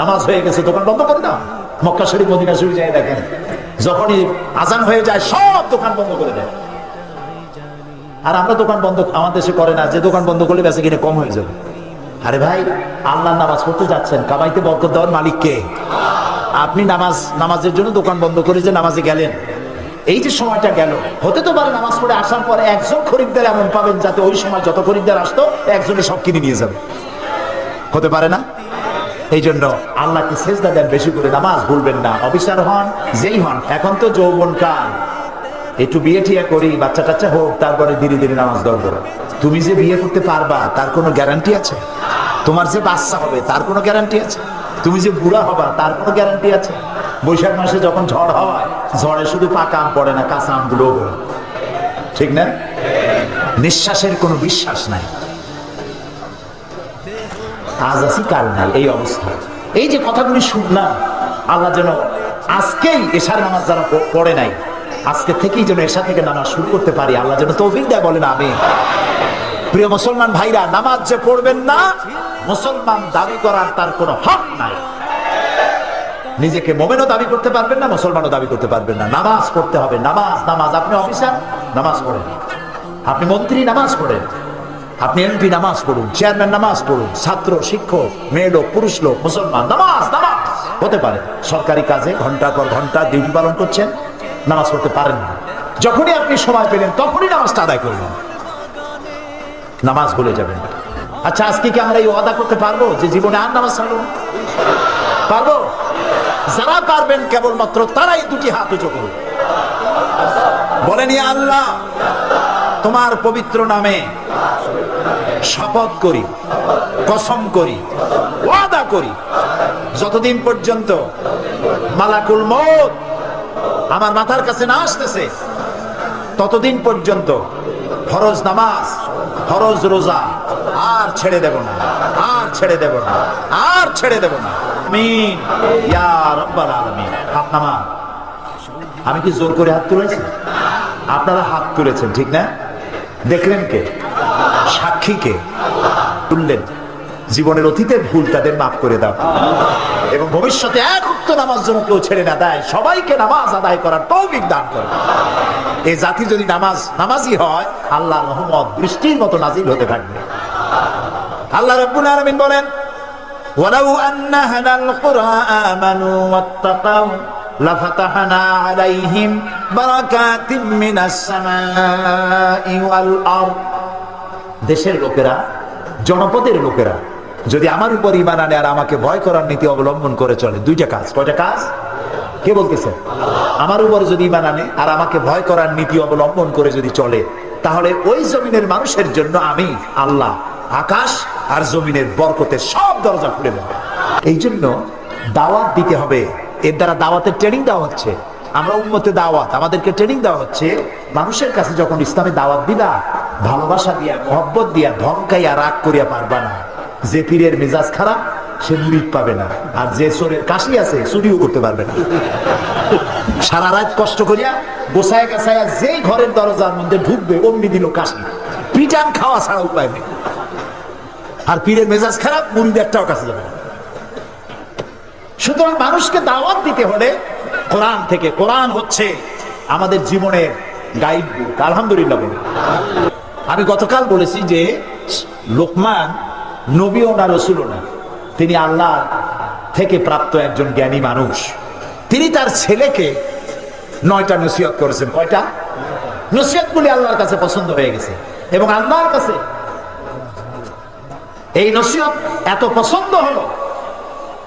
নামাজ হয়ে গেছে, দোকান বন্ধ করে দাও। মক্কা শরীফ, মদিনা শরীফ যায় দেখেন। যখনই আজান হয়ে যায়, সব দোকান বন্ধ করে দেয়। আর আমরা দোকান বন্ধ আমাদের দেশে করে না, যে দোকান বন্ধ করলে বেঁচে কিনে কম হয়ে যাবে। আরে ভাই আল্লাহ নামাজ পড়তে যাচ্ছেন কামাইতে বরকত দেওয়ার মালিক কে? আপনি নামাজ, নামাজের জন্য দোকান বন্ধ করে যে নামাজে গেলেন। এই যে সময়টা গেল, হতে তো পারে নামাজ পড়ে আসার পরে একজন খরিদ্দার এমন পাবেন যাতে ওই সময় যত খরিদ্দার আসতো, একজনে সব কিনে নিয়ে যাবে। হতে পারে না? এই জন্য আল্লাহকে সেজদা দেন বেশি করে, নামাজ ভুলবেন না। অফিসার হন, যেই হন, এখন তো যৌবন কাল। একটু বিয়ে টিয়া করি, বাচ্চা টাচ্চা হোক, তারপরে ধীরে ধীরে নামাজ দর করো তুমি যে বিয়ে করতে পারবা, তার কোনো গ্যারান্টি আছে? তোমার যে বাচ্চা হবে, তার কোনো গ্যারান্টি আছে? তুমি যে বুড়া হবা, তার কোনো গ্যারান্টি আছে? বৈশাখ মাসে যখন ঝড় হয়, ঝড়ে শুধু পাকা আম পড়ে না, কাঁচা আমগুলো ঠিক না? নিঃশ্বাসের কোনো বিশ্বাস নাই। আজ আছি কাল নাই, এই অবস্থা। এই যে কথাগুলি শুনলাম, আল্লাহ যেন আজকেই এশার নামাজ যারা পড়ে নাই, আজকে থেকেই যেন এশা থেকে নামাজ শুরু করতে পারি, আল্লাহ যেন তৌফিক দেয়, বলেন আমি প্রিয় মুসলমান ভাইরা, নামাজ যে পড়বেন না, মুসলমান দাবি করার তার কোনো হক নাই। নিজেকে মোমেনও দাবি করতে পারবেন না, মুসলমানও দাবি করতে পারবেন না। নামাজ পড়তে হবে, নামাজ নামাজ। আপনি অফিসার? নামাজ পড়েন। আপনি মন্ত্রী? নামাজ পড়েন। আপনি এমপি নামাজ পড়ুন চেয়ারম্যান নামাজ পড়ুন, ছাত্র, শিক্ষক, মেয়ে লোক, পুরুষ লোক, মুসলমান, নামাজ নামাজ। হতে পারে সরকারি কাজে ঘণ্টা পর ঘণ্টা ডিউটি পালন করছেন, নামাজ পড়তে পারেন না। যখনই আপনি সময় পেলেন, তখনই নামাজটা আদায় করবেন নামাজ ভুলে যাবেন। আচ্ছা আজকে কি আমরা এই ওয়াদা করতে পারব যে জীবনে আর নামাজ ছাড়বো? পারব? যারা পারবেন, কেবলমাত্র তারাই দুটি হাত উঁচু করুন। বলেন আল্লাহ। তোমার পবিত্র নামে শপথ করি, কসম করি, ওয়াদা করি। যতদিন পর্যন্ত মালাকুল মত আমার মাথার কাছে না আসতেছে, ততদিন পর্যন্ত ফরজ নামাজ, ফরজ রোজা আর ছেড়ে দেব না, আর ছেড়ে দেব না, আর ছেড়ে দেব না। আমিন। ইয়া রাব্বাল আলামিন। হাত নামা আমি কি জোর করে হাত তুলেছি? আপনারা হাত তুলেছেন, ঠিক না? দেখলেন কে সাক্ষী কে তুললেন জীবনের অতীতের ভুল তাদের মাফ করে দাও এবং ভবিষ্যতে এক উক্ত নামাজ যেন কেউ ছেড়ে না দেয় সবাইকে নামাজ আদায় করার তৌফিক দান করে এই জাতি যদি নামাজ নামাজি হয় আল্লাহ রহমত বৃষ্টির মতো নাজিল হতে থাকবে আল্লাহ রব্বুল আলামিন বলেন ولو أن أهل القرى آمنوا واتقوا لفتحنا عليهم بركات من السماء والأرض দেশের লোকেরা জনপদের লোকেরা যদি আমার উপর ইমান আনে আর আমাকে ভয় করার নীতি অবলম্বন করে চলে দুইটা কাজ কয়টা কাজ কে বলতেছে আমার উপর যদি ইমান আনে আর আমাকে ভয় করার নীতি অবলম্বন করে যদি চলে তাহলে ওই জমিনের মানুষের জন্য আমি আল্লাহ আকাশ আর জমিনের বরকতের সব দরজা খুলে দেব এই জন্য দাওয়াত দিতে হবে এর দ্বারা দাওয়াতের ট্রেনিং দেওয়া হচ্ছে। আমরা উন্মতে দাওয়াত, আমাদেরকে ট্রেনিং দেওয়া হচ্ছে। মানুষের কাছে যখন ইসলামে দাওয়াত দিবা, ভালোবাসা দিয়া, মহব্বত দিয়া ধমকাইয়া রাগ করিয়া পারবা না। যে পীরের মেজাজ খারাপ, সে মুরিদ পাবে না। আর যে চোরের কাশি আছে, চুরিও করতে পারবে না। সারা রাত কষ্ট করিয়া গোসায় গাছায়া যে ঘরের দরজার মধ্যে ঢুকবে, অমনি দিল কাশি। পিটান খাওয়া ছাড়া উপায় নেই। আর পীরের মেজাজ খারাপ, মুরিদ একটাও কাছে যাবে না। সুতরাং মানুষকে দাওয়াত দিতে হলে কোরআন থেকে, কোরআন হচ্ছে আমাদের জীবনের গাইড বুক আলহামদুলিল্লাহ বলি আমি গতকাল বলেছি যে লোকমান নবীও না রসুলও না, তিনি আল্লাহ থেকে প্রাপ্ত একজন জ্ঞানী মানুষ। তিনি তার ছেলেকে নয়টা নসিহত করেছেন। কয়টা? নসিহত গুলি আল্লাহর কাছে পছন্দ হয়ে গেছে। এবং আল্লাহর কাছে এই নসিহত এত পছন্দ হলো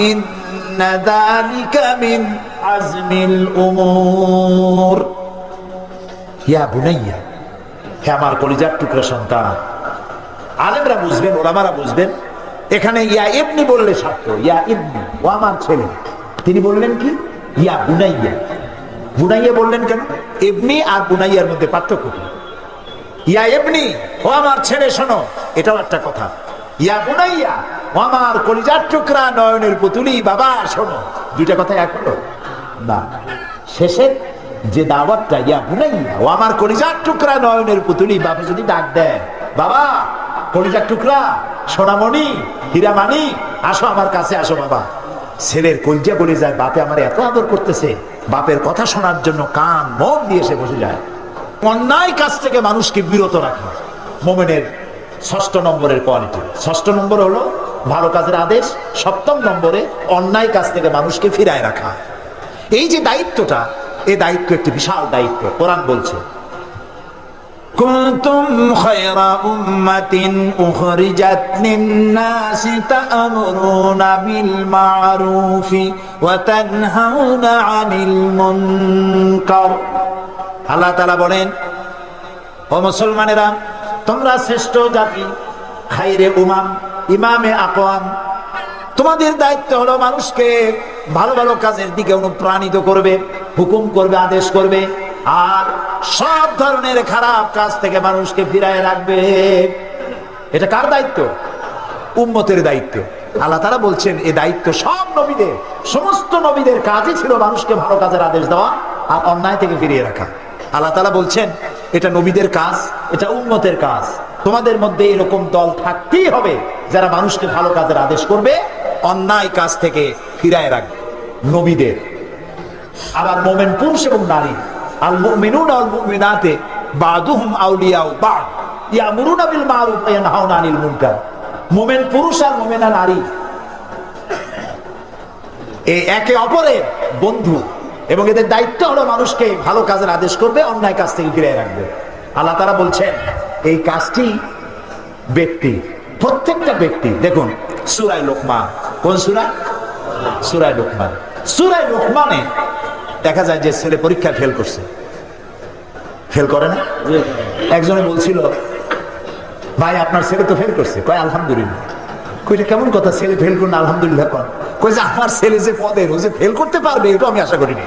إن ذلك من عزم الأمور ইয়া বুনাইয়া হে আমার কলিজার টুকরা সন্তান আলেমরা বুঝবেন ওলামারা বুঝবেন এখানে ইয়া ইবনি বললে সার্থ ইয়া ইবনি ও আমার ছেলে তিনি বললেন কি ইয়া বুনাইয়া বুনাইয়া বললেন কেন ইবনি আর বুনাইয়ার মধ্যে পার্থক্য কি ইয়া ইবনি ও আমার ছেলে শোনো এটাও একটা কথা ইয়া বুনাইয়া ও আমার কলিজার টুকরা নয়নের পুতুলি, বাবা, শোনো। দুইটা কথা এক হলো? না। শেষে যে দাওয়াতটা ইয়া বুনাইয়া, ও আমার কলিজার টুকরা নয়নের পুতুলি, বাবা যদি ডাক দেয়, বাবা, কলিজার টুকরা, সোনামণি হীরামানি আসো আমার কাছে, আসো বাবা। ছেলের কলজা বলে যায়, বাপে আমার এত আদর করতেছে, বাপের কথা শোনার জন্য কান, মন দিয়ে সে বসে যায়। অন্যায় কাছ থেকে মানুষকে বিরত রাখে, মোমেনের ষষ্ঠ নম্বরের কোয়ালিটি। ষষ্ঠ নম্বর হলো ভালো কাজের আদেশ সপ্তম নম্বরে অন্যায় কাজ থেকে মানুষকে ফিরায় রাখা এই যে দায়িত্বটা এই দায়িত্ব একটি বিশাল দায়িত্ব কোরআন বলছে كنتم خير أمة أخرجت للناس تأمرون بالمعروف وتنهون عن المنكر আল্লাহ তালা বলেন ও মুসলমানেরা তোমরা শ্রেষ্ঠ জাতি খাইরে উমাম ইমামে আকোয়াম তোমাদের দায়িত্ব হলো মানুষকে ভালো ভালো কাজের দিকে অনুপ্রাণিত করবে, হুকুম করবে, আদেশ করবে, আর সব ধরনের খারাপ কাজ থেকে মানুষকে ফিরায় রাখবে। এটা কার দায়িত্ব? উম্মতের দায়িত্ব। আল্লাহ তারা বলছেন, এ দায়িত্ব সব নবীদের, সমস্ত নবীদের কাজই ছিল মানুষকে ভালো কাজের আদেশ দেওয়া আর অন্যায় থেকে ফিরিয়ে রাখা। আল্লাহ তালা বলছেন, এটা নবীদের কাজ, এটা উন্মতের কাজ। তোমাদের মধ্যে এরকম দল থাকতেই হবে। যারা মানুষকে ভালো কাজের আদেশ করবে, অন্যায় কাজ থেকে ফিরায় রাখবে। নবীদের। আবার মোমেন পুরুষ এবং নারী। আল আল মুনকার। মোমেন পুরুষ আর মোমেনা নারী। একে অপরের বন্ধু এবং এদের দায়িত্ব হলো মানুষকে ভালো কাজের আদেশ করবে, অন্যায় কাজ থেকে ফিরিয়ে রাখবে। আল্লাহ তারা বলছেন, এই কাজটি ব্যক্তি প্রত্যেকটা ব্যক্তি, দেখুন সুরাই লোকমান, কোন সুরা? সুরাই লোকমান। সুরাই লোকমানে দেখা যায় যে ছেলে পরীক্ষায় ফেল করছে। ফেল করে না? একজনে বলছিল, ভাই, আপনার ছেলে তো ফেল করছে। কয়, আলহামদুলিল্লাহ। কইটা কেমন কথা? ছেলে ফেল করুন আলহামদুলিল্লাহ কন কই আমার ছেলে যে পদের ও যে ফেল করতে পারবে এটা আমি আশা করিনি।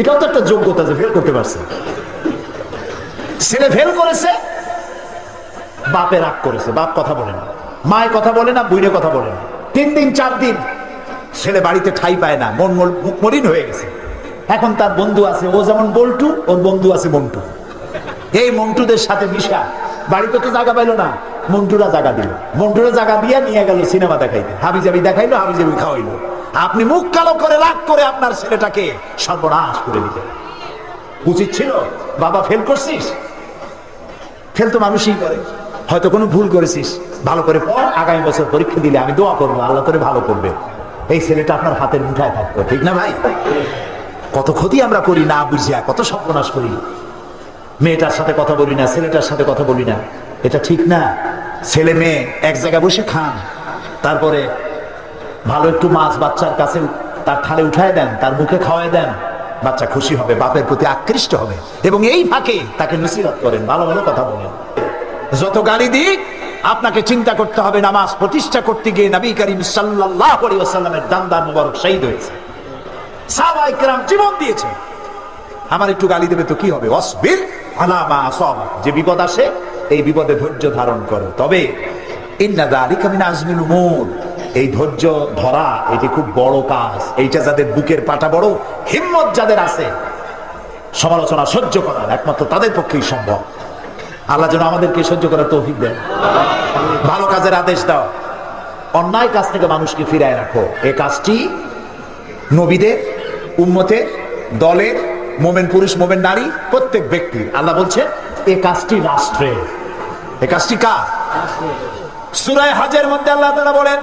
এটাও তো একটা যোগ্যতা যে ফেল করতে পারছে। ছেলে ফেল করেছে বাপে রাগ করেছে, বাপ কথা বলে না। মায়ের কথা বলে না বুইনে কথা বলে না। তিন দিন, চার দিন, ছেলে বাড়িতে ঠাই পায় না, মন মলিন হয়ে গেছে। এখন তার বন্ধু আছে, ও যেমন বল্টু, ওর বন্ধু আছে মন্টু। এই মন্টুদের সাথে মিশা। বাড়িতে তো জায়গা পাইলো না, মন্টুরা জায়গা দিল। মন্টুরা জায়গা দিয়ে নিয়ে গেল সিনেমা দেখাইতে। হাবি জাবি দেখাইলো হাবি জাবি খাওয়াইলো। আপনি মুখ কালো করে রাগ করে আপনার ছেলেটাকে সর্বনাশ করে দিলেন। উচিত ছিল, বাবা ফেল করছিস? ফেল তো মানুষই করে। হয়তো কোনো ভুল করেছিস। ভালো করে পড়, আগামী বছর পরীক্ষা দিলে আমি দোয়া করব, আল্লাহ করে ভালো করবে। এই ছেলেটা আপনার হাতের মুঠায় থাকতো ঠিক না ভাই? কত ক্ষতি আমরা করি, না বুঝিয়া কত সর্বনাশ করি। মেয়েটার সাথে কথা বলি না, ছেলেটার সাথে কথা বলি না। এটা ঠিক না। ছেলে মেয়ে এক জায়গায় বসে খান, তারপরে ভালো একটু মাছ বাচ্চার কাছে তার থালে উঠায় দেন, তার মুখে খাওয়াই দেন, বাচ্চা খুশি হবে, বাপের প্রতি আকৃষ্ট হবে। এবং এই ফাঁকে তাকে নসিহত করেন, ভালো ভালো কথা বলেন। যত গালি দিক আপনাকে চিন্তা করতে হবে, নামাজ প্রতিষ্ঠা করতে গিয়ে নবী করিম ওয়াসাল্লামের দান্দার মুবারক শহীদ হয়েছে। জীবন দিয়েছে। আমার একটু গালি দেবে তো কি হবে? অসবির আলামা যে বিপদ আসে, এই বিপদে ধৈর্য ধারণ করো। তবে এই ধৈর্য ধরা, এটি খুব বড় কাজ। এইটা যাদের বুকের পাটা বড়, হিম্মত যাদের আছে, সমালোচনা সহ্য করার একমাত্র তাদের পক্ষেই সম্ভব। আল্লাহ যেন আমাদেরকে সহ্য করার তৌফিক দেন ভালো কাজের আদেশ দাও অন্যায় কাজ থেকে মানুষকে ফিরায় রাখো এই কাজটি নবীদের উম্মতের দলের মোমেন পুরুষ মোমেন নারী প্রত্যেক ব্যক্তির আল্লাহ বলছে এই কাজটি রাষ্ট্রের এই কাজটি কার সুরায় হাজের মধ্যে আল্লাহ তাআলা বলেন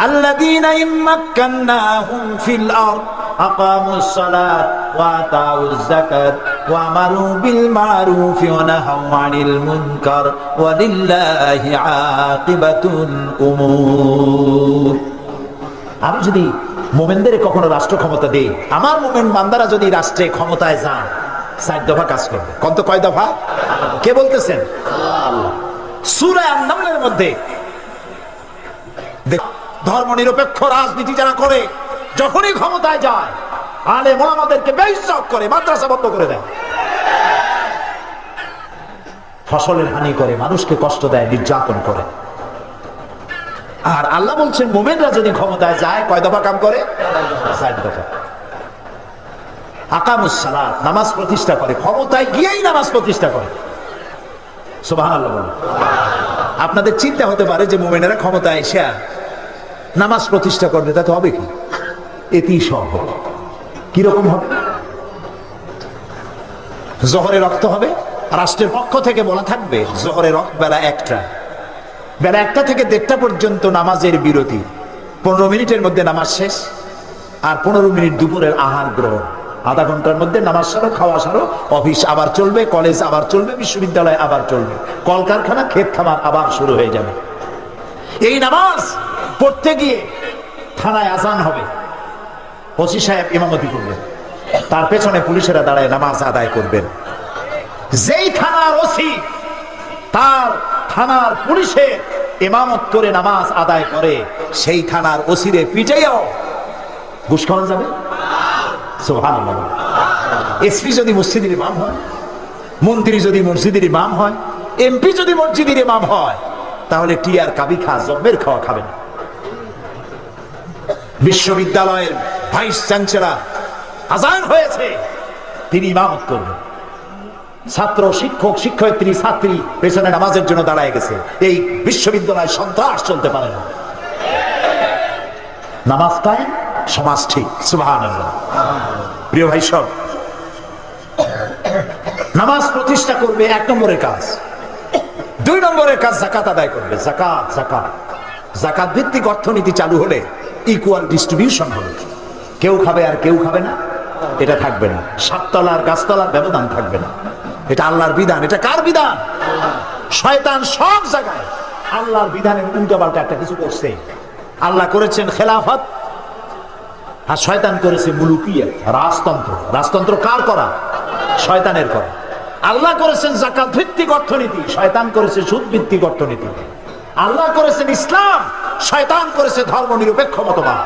الذين إن مكناهم في الأرض أقاموا الصلاة وآتوا الزكاة وأمروا بالمعروف ونهوا عن المنكر ولله عاقبة الأمور আমি যদি মোমেনদের কখনো রাষ্ট্র ক্ষমতা দেই আমার মোমেন বান্দারা যদি রাষ্ট্রে ক্ষমতায় যান চার দফা কাজ করবে কত কয় দফা কে বলতেছেন আল্লাহ সুরা নামলের মধ্যে ধর্ম নিরপেক্ষ রাজনীতি যারা করে যখনই ক্ষমতায় যায় আলে মোহাম্মদেরকে বেইজ্জত করে, মাদ্রাসা বন্ধ করে দেয়। ফসলের হানি করে, মানুষকে কষ্ট দেয়, নির্যাতন করে। আর আল্লাহ বলছেন, মোমেনরা যদি ক্ষমতায় যায়, কয় দফা কাম করে? নামাজ প্রতিষ্ঠা করে। ক্ষমতায় গিয়েই নামাজ প্রতিষ্ঠা করে। আপনাদের চিন্তা হতে পারে যে মোমেনেরা ক্ষমতায় এসে নামাজ প্রতিষ্ঠা করবে তাতে হবে কি? এটি সব হবে। কীরকম হবে? জহরে রক্ত হবে, রাষ্ট্রের পক্ষ থেকে বলা থাকবে, জহরে রক্ত বেলা একটা। বেলা একটা থেকে দেড়টা পর্যন্ত নামাজের বিরতি। পনেরো মিনিটের মধ্যে নামাজ শেষ, আর পনেরো মিনিট দুপুরের আহার গ্রহণ। আধা ঘণ্টার মধ্যে নামাজ সারো, খাওয়া সারো, অফিস আবার চলবে, কলেজ আবার চলবে, বিশ্ববিদ্যালয় আবার চলবে। কলকারখানা, ক্ষেত খামার আবার শুরু হয়ে যাবে। এই নামাজ পড়তে গিয়ে থানায় আজান হবে। ওসি সাহেব ইমামতি করবেন। তার পেছনে পুলিশেরা দাঁড়ায় নামাজ আদায় করবেন। যেই থানার ওসি তার থানার পুলিশের ইমামত করে নামাজ আদায় করে, সেই থানার ওসিরে পিটাইয়াও ঘুষ খাওয়া যাবে? এসপি যদি মসজিদের ইমাম হয়, মন্ত্রী যদি মসজিদের ইমাম হয়, এমপি যদি মসজিদের ইমাম হয়, তাহলে টিয়ার কাবি খা জব্বের খাওয়া খাবে না। বিশ্ববিদ্যালয়ের ভাইস চ্যান্সেলর আজান হয়েছে। তিনি ইমামত করবেন। ছাত্র, শিক্ষক, শিক্ষয়িত্রী, ছাত্রী পেছনে নামাজের জন্য দাঁড়ায় গেছে। এই বিশ্ববিদ্যালয় সন্ত্রাস চলতে পারে না। নামাজ কায়েম, সমাজ ঠিক। সুবহানাল্লাহ। প্রিয় ভাই, সব। নামাজ প্রতিষ্ঠা করবে এক নম্বরের কাজ। দুই নম্বরের কাজ জাকাত আদায় করবে। জাকাত জাকাত জাকাত ভিত্তিক অর্থনীতি চালু হলে ইকুয়াল ডিস্ট্রিবিউশন হবে। কেউ খাবে আর কেউ খাবে না, এটা থাকবে না। সাততলার গাছতলার ব্যবধান থাকবে না। এটা আল্লাহর বিধান। এটা কার বিধান? শয়তান সব জায়গায় আল্লাহর বিধানের উল্টাপাল্টা একটা কিছু করছে। আল্লাহ করেছেন খেলাফত, আর শয়তান করেছে মুলুকিয়া রাজতন্ত্র। রাজতন্ত্র কার করা? শয়তানের করা। আল্লাহ করেছেন জাকাত ভিত্তিক অর্থনীতি, শয়তান করেছে সুদ ভিত্তিক অর্থনীতি। আল্লাহ করেছেন ইসলাম, শয়তান করেছে ধর্ম নিরপেক্ষ মতবাদ।